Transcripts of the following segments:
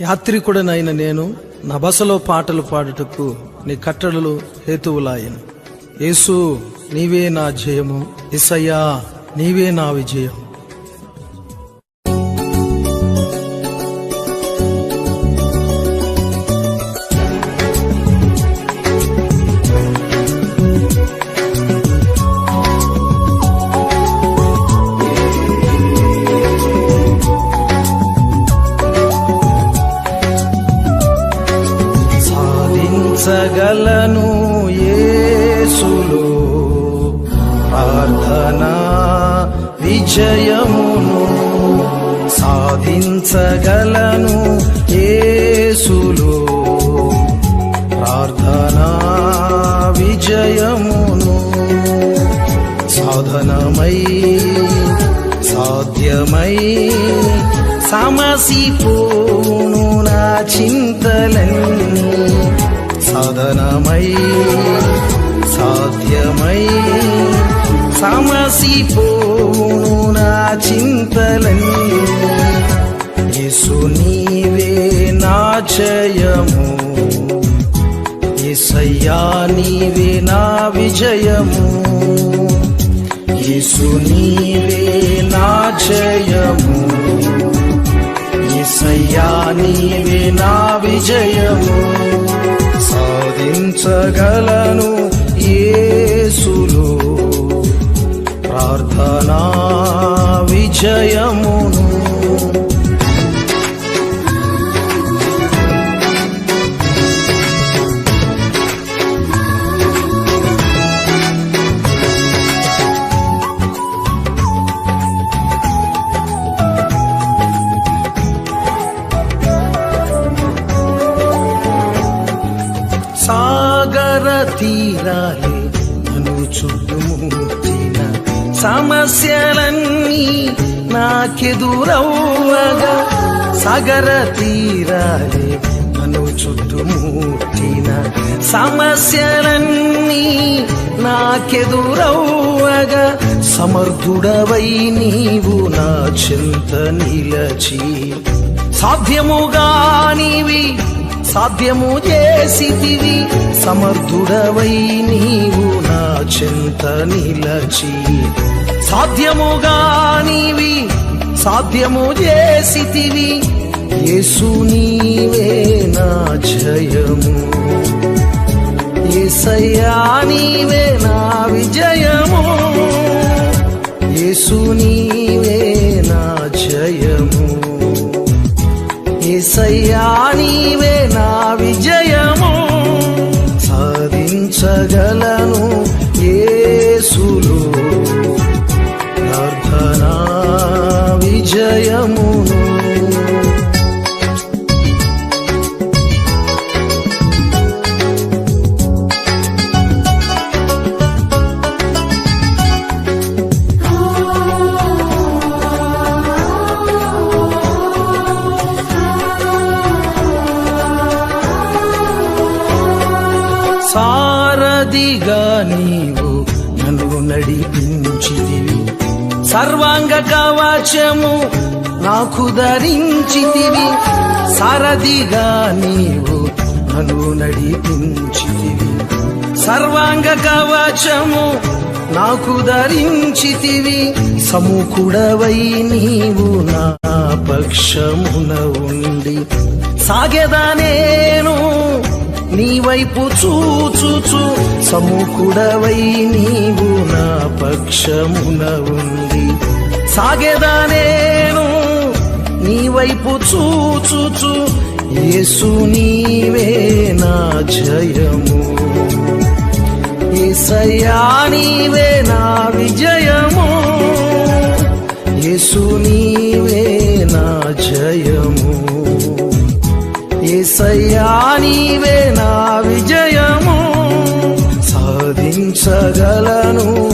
యాత్రికుడనైన నేను నా బసలో పాటలు పాడుటకు నీ కట్టడలు హేతువులాయను. యేసు నీవే నా జయము. ఇసయ్యా నీవే నా విజయం. సగలను యేసులో. ప్రార్థనా విజయమును సాధించగలను యేసులో. ప్రార్థనా విజయమును సాధనమై సాధ్యమై సమసిపోను నా చింతలన్నీ. సాధనమై సాధ్యమై సమసిపోను నా చింతలన్నీ. యేసు నీవే నా జయము. యేసయ్యా నీవే నా విజయము. యేసు నీవే నా జయము. యేసయ్యా నీవే నా విజయము. సాధించగలను ఏసులో ప్రార్థనా విజయమును తీరాలే. అను చుట్టుముట్టిన సమస్యలన్నీ నాకెదురవ్వగా. సాగర తీరాలే. అను చుట్టుముట్టిన సమస్యలన్నీ నాకెదురవ్వగా. సమర్థుడవై నీవు నా చింత నిలచి. సాధ్యముగా నీవి సాధ్యము చేసితివి సమర్థుడవై నీవు నా చింత నిలచి. సాధ్యముగా నీవి సాధ్యము చేసితివి యేసు నీవే నా జయము. ఏసయ్యా నీవే నా విజయము. యేసు నీవే నా జయము. యేసయ్యా నీవే నా విజయము. సాధించగలను ఏసులు ప్రార్థనా విజయము. సారథిగా నీవు నన్ను నడిపించితివి. సర్వాంగ కవచము నాకు ధరించితివి. సారథిగా నీవు నన్ను నడిపించితివి. సర్వాంగ కవచము నాకు ధరించితివి. సముకుడవై నీవు నా పక్షమున ఉండి. సాగెదా నేను నీ వైపు చూచుచు సముకుడవై నీవు నా పక్షమున ఉంది సాగెదా నేను నీ వైపు చూచుచు యేసు నీవే నా జయము. ఏసయ్యా నీవే నా విజయము. యేసు నీ ఏసయ్యా నీవే నా విజయము. సాధించగలను.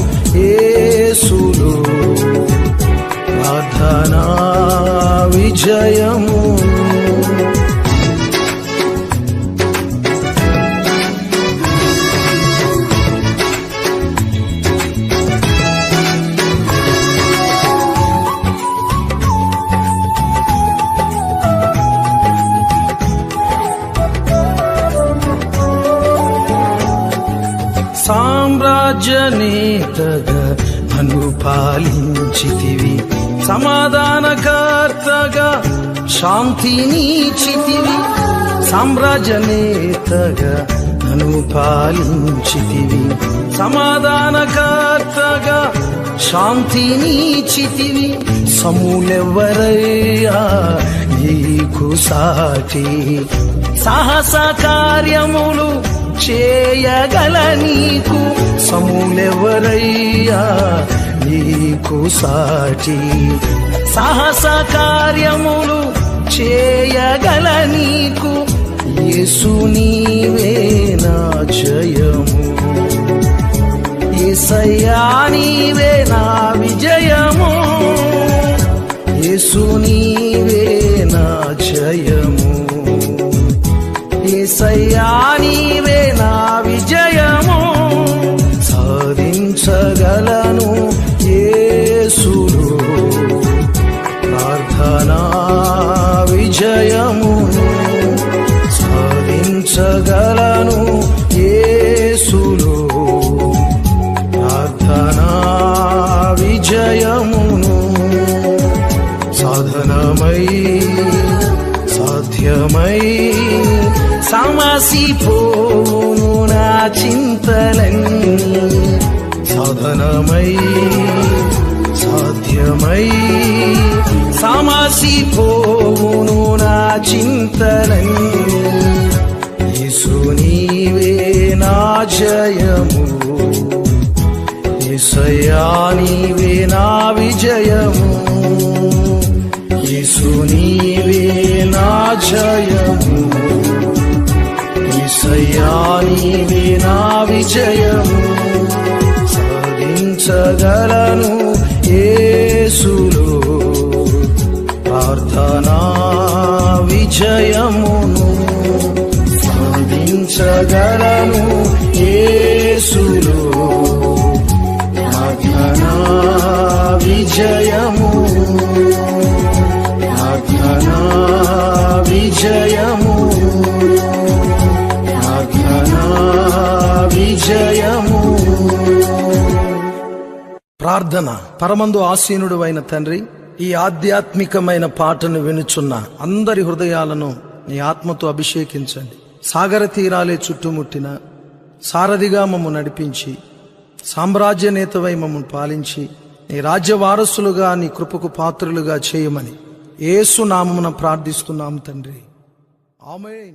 సామ్రాజ్యనేతగా నన్ను పాలించితివి. సమాధానకర్తగా శాంతినిచ్చితివి సామ్రాజ్యనేతగా నన్ను పాలించితివి. సమాధానకర్తగా శాంతినిచ్చితివి సమూలెవ్వరయ్యా నీకు సాటి. సాహస కార్యములు చేయగల నీకు సమూలెవరయ్యా నీకు సాటి సాహస కార్యములు చేయగల నీకు యేసు నీవే నా జయము. ఏసయ్యా నీవే నా విజయము. యేసు నీవే నా జయము. ఏసయ్యా నీవే నా విజయము. సాధించగలను ఏసుడు ప్రార్థనా విజయమును సాధించగలను సమసిపోను నా చింతలన్నీ. సాధనమై సాధ్యమై. సమసిపోను నా చింతలన్నీ. యేసు నీవే నా జయము. యేసయ్యా నీవే నా విజయము. యేసు నీవే నా జయము. యేసయ్యా నా విజయము సాధించగలను యేసులో. ప్రార్థనా విజయమును సాధించగలను యేసులో. ప్రార్థనా విజయము ప్రార్థనా విజయము ప్రార్థన పరమందు ఆసీనుడు అయిన తండ్రి ఈ ఆధ్యాత్మికమైన పాటను వినుచున్న అందరి హృదయాలను నీ ఆత్మతో అభిషేకించండి. సాగర తీరాలే చుట్టుముట్టిన సారథిగా మమ్ము నడిపించి సామ్రాజ్య నేతవై మమ్మల్ని పాలించి నీ రాజ్య వారసులుగా నీ కృపకు పాత్రులుగా చేయమని ఏసు నామమున ప్రార్థిస్తున్నాం తండ్రి. ఆమె